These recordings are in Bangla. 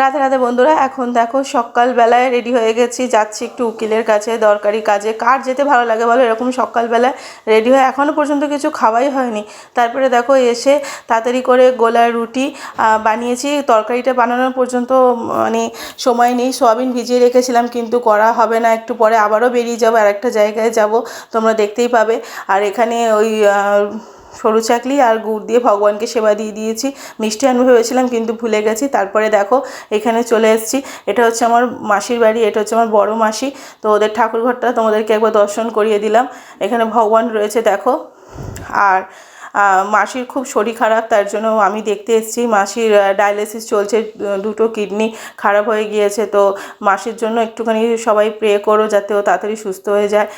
রাধে রাধে বন্ধুরা, এখন দেখো সকালবেলায় রেডি হয়ে গেছি, যাচ্ছি একটু উকিলের কাছে, দরকারি কাজে। কার যেতে ভালো লাগে বলো, এরকম সকালবেলায় রেডি হয়ে এখনও পর্যন্ত কিছু খাওয়াই হয়নি। তারপরে দেখো এসে তাড়াতাড়ি করে গোলার রুটি বানিয়েছি। তরকারিটা বানানোর পর্যন্ত মানে সময় নেই। সোয়াবিন ভিজিয়ে রেখেছিলাম, কিন্তু করা হবে না। একটু পরে আবারও বেরিয়ে যাব আর একটা জায়গায় যাব। তোমরা দেখতেই পাবে। আর এখানে ওই সরু চাকলি আর গুড় দিয়ে ভগবানকে সেবা দিয়ে দিয়েছি। মিষ্টি আনবে ভেবেছিলাম, কিন্তু ভুলে গেছি। তারপরে দেখো, এখানে চলে এসেছি। এটা হচ্ছে আমার মাসির বাড়ি, এটা হচ্ছে আমার বড় মাসি। তো ওদের ঠাকুরঘরটা তোমাদেরকে একবার দর্শন করিয়ে দিলাম। এখানে ভগবান রয়েছে, দেখো। আর মাসির খুব শরীর খারাপ, তার জন্য আমি দেখতে এসেছি। মাসির ডায়ালিসিস চলছে দুটো কিডনি খারাপ হয়ে গিয়েছে। তো মাসির জন্য একটুখানি সবাই প্রে করো যাতে ও তাড়াতাড়ি সুস্থ হয়ে যায়।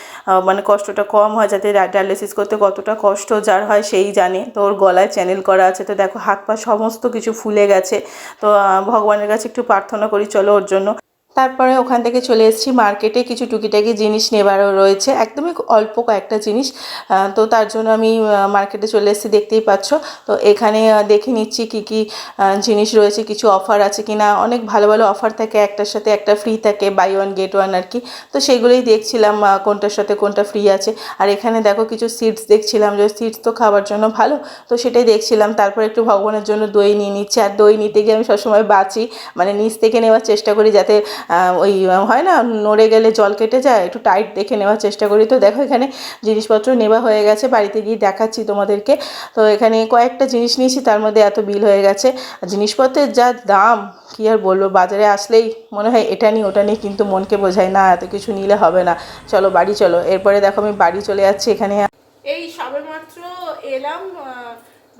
মানে কষ্টটা কম হয় যাতে ডায়ালিসিস করতে কতটা কষ্ট যার হয় সেই জানে। তো ওর গলায় চ্যানেল করা আছে। তো দেখো হাত পা সমস্ত কিছু ফুলে গেছে। তো ভগবানের কাছে একটু প্রার্থনা করি, চলো ওর জন্য তারপরে ওখান থেকে চলে এসেছি মার্কেটে কিছু টুকিটাকি জিনিস নেবারও রয়েছে, একদমই অল্প কয়েকটা জিনিস। তো তার জন্য আমি মার্কেটে চলে এসেছি, দেখতেই পাচ্ছ। তো এখানে দেখে নিচ্ছি কি কি জিনিস রয়েছে, কিছু অফার আছে কি না অনেক ভালো ভালো অফার থাকে, একটার সাথে একটা ফ্রি থাকে বাই ওয়ান গেট ওয়ান আর কি। তো সেগুলোই দেখছিলাম কোনটার সাথে কোনটা ফ্রি আছে। আর এখানে দেখো কিছু সিডস দেখছিলাম, যে সিডস তো খাবার জন্য ভালো। তো সেটাই দেখছিলাম, তারপর একটু ভগবানের জন্য দই নিয়ে নিচ্ছি। আর দই নিতে গিয়ে আমি সবসময় বাঁচি মানে নিচ থেকে নেওয়ার চেষ্টা করি, যাতে ওই, হয় না, নড়ে গেলে জল কেটে যায়, একটু টাইট দেখে নেওয়ার চেষ্টা করি। তো দেখো, এখানে জিনিসপত্র নেওয়া হয়ে গেছে, বাড়িতে গিয়ে দেখাচ্ছি তোমাদেরকে। তো এখানে কয়েকটা জিনিস নিয়েছি, তার মধ্যে এত বিল হয়ে গেছে। জিনিসপত্রের যা দাম, কী আর বলব, বাজারে আসলেই মনে হয় এটা নিই ওটা নিই কিন্তু মনকে বোঝায়, না, এত কিছু নিলে হবে না। চলো, বাড়ি চলো। এরপরে দেখো, আমি বাড়ি চলে যাচ্ছি, এখানে এই সবেমাত্র এলাম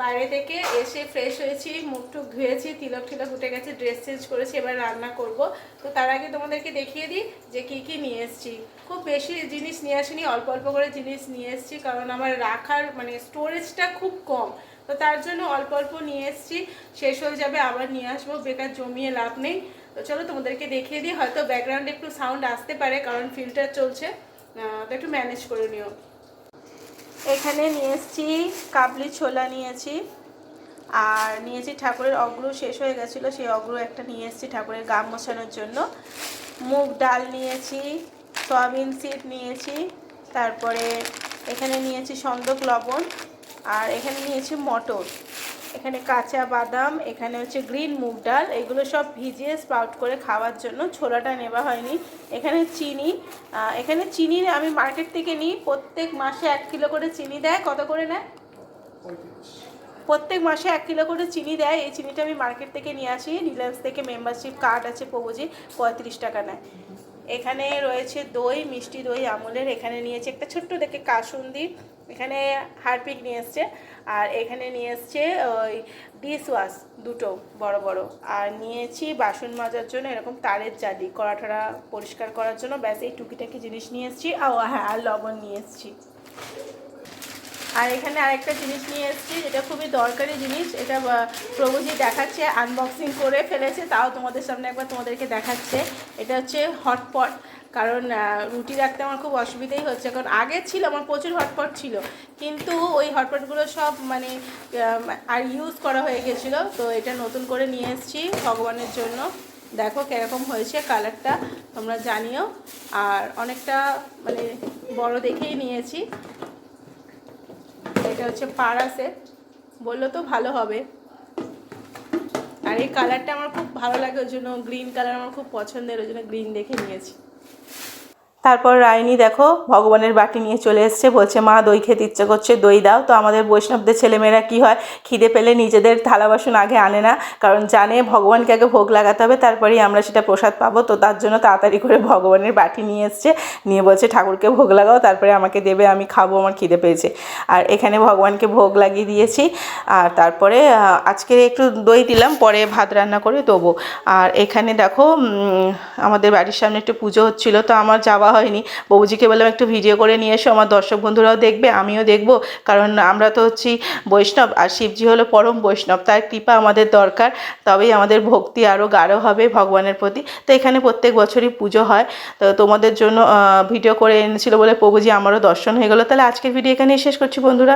বাইরে থেকে এসে ফ্রেশ হয়েছি, মুখ টুক ধুয়েছি, তিলক ঠিলক উঠে গেছে ড্রেস চেঞ্জ করেছি, এবার রান্না করব। তো তার আগে তোমাদেরকে দেখিয়ে দিই যে কি কি নিয়ে এসেছি। খুব বেশি জিনিস নিয়ে আসিনি, অল্প অল্প করে জিনিস নিয়ে এসেছি, কারণ আমার রাখার মানে স্টোরেজটা খুব কম। তো তার জন্য অল্প অল্প নিয়ে এসেছি, শেষ হয়ে যাবে, আবার নিয়ে আসব, বেকার জমিয়ে লাভ নেই। তো চলো তোমাদেরকে দেখিয়ে দিই, হয়তো ব্যাকগ্রাউন্ডে একটু সাউন্ড আসতে পারে, কারণ ফিল্টার চলছে। তো একটু ম্যানেজ করে নিও। এখানে নিয়ে এসেছি, কাবলি ছোলা নিয়েছি আর নিয়েছি ঠাকুরের অগ্র শেষ হয়ে গেছিল, সেই অগ্র একটা নিয়ে এসেছি ঠাকুরের গাম মোছানোর জন্য। মুগ ডাল নিয়েছি সয়াবিন সিড নিয়েছি তারপরে এখানে নিয়েছি সন্দক লবণ, আর এখানে নিয়েছি মটর। এখানে কাঁচা বাদাম, এখানে হচ্ছে গ্রিন মুগ ডাল, এগুলো সব ভিজিয়ে স্প্রাউট করে খাওয়ার জন্য ছোলাটা নেওয়া হয়নি। এখানে চিনি এখানে চিনি আমি মার্কেট থেকে নিই, প্রত্যেক মাসে এক কিলো করে চিনি দেয়, কত করে নেয়? প্রত্যেক মাসে এক কিলো করে চিনি দেয়, এই চিনিটা আমি মার্কেট থেকে নিয়ে আসি রিলায়েন্স থেকে মেম্বারশিপ কার্ড আছে প্রভুজি, পঁয়ত্রিশ টাকা নেয়। এখানে রয়েছে দই, মিষ্টি দই, আমুলের। এখানে নিয়েছে একটা ছোট্ট দেখে কাসুন্দি। এখানে হারপিক নিয়ে এসছে। আর এখানে নিয়ে এসছে ওই ডিশ ওয়াশ দুটো, বড় বড়। আর নিয়েছি বাসন মাজার জন্য এরকম তারের জালি, কড়াঠড়া পরিষ্কার করার জন্য। ব্যাস, এই টুকিটাকি জিনিস নিয়ে এসছি। আর হ্যাঁ আর লবণ নিয়ে এসেছি। আর এখানে আরেকটা জিনিস নিয়ে এসেছি, যেটা খুবই দরকারি জিনিস, এটা প্রভুজি দেখাচ্ছে আনবক্সিং করে ফেলেছে, তাও তোমাদের সামনে একবার তোমাদেরকে দেখাচ্ছে। এটা হচ্ছে হটপট কারণ রুটি রাখতে আমার খুব অসুবিধাই হচ্ছে, কারণ আগে ছিল, আমার প্রচুর হটপট ছিল, কিন্তু ওই হটপটগুলো সব মানে আর ইউজ করা হয়ে গেছিল, তো এটা নতুন করে নিয়ে এসেছি ভগবানের জন্য। দেখো কীরকম হয়েছে কালারটা তোমরা জানিও। আর অনেকটা মানে বড় দেখেই নিয়েছি। হচ্ছে সেট বলল তো ভালো হবে। আর এই কালারটা আমার খুব ভালো লাগে, ওই জন্য গ্রিন কালার আমার খুব পছন্দের, ওই জন্য গ্রিন দেখে নিয়েছি। তারপর রায়নি দেখো ভগবানের বাটি নিয়ে চলে এসছে, বলছে, মা, দই খেতে ইচ্ছে করছে, দই দাও। তো আমাদের বৈষ্ণবদের ছেলেমেয়েরা কি হয়, খিদে পেলে নিজেদের থালা বাসন আগে আনে না, কারণ জানে ভগবানকে আগে ভোগ লাগাতে হবে, তারপরেই আমরা সেটা প্রসাদ পাবো। তো তার জন্য তাড়াতাড়ি করে ভগবানের বাটি নিয়ে এসছে, নিয়ে বলছে, ঠাকুরকে ভোগ লাগাও, তারপরে আমাকে দেবে, আমি খাব, আমার খিদে পেয়েছে। আর এখানে ভগবানকে ভোগ লাগিয়ে দিয়েছি। আর তারপরে আজকে একটু দই দিলাম, পরে ভাত রান্না করে দেবো। আর এখানে দেখো আমাদের বাড়ির সামনে একটু পুজো হচ্ছিল, তো আমার যাওয়া হয়নি। বৌজিকে বললাম, একটু ভিডিও করে নিয়ে এসো, আমার দর্শক বন্ধুরাও দেখবে, আমিও দেখব। কারণ আমরা তো হচ্ছি বৈষ্ণব, আর শিবজি হলো পরম বৈষ্ণব, তার কৃপা আমাদের দরকার, তবেই আমাদের ভক্তি আরও গাঢ় হবে ভগবানের প্রতি। তো এখানে প্রত্যেক বছরই পুজো হয়। তো তোমাদের জন্য ভিডিও করে এনেছিল বলে প্রভুজি আমারও দর্শন হয়ে গেলো। তাহলে আজকের ভিডিও এখানেই শেষ করছি বন্ধুরা।